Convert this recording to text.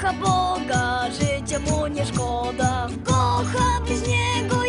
kocha Boga, życia mu nie szkoda. Kocha bliźniego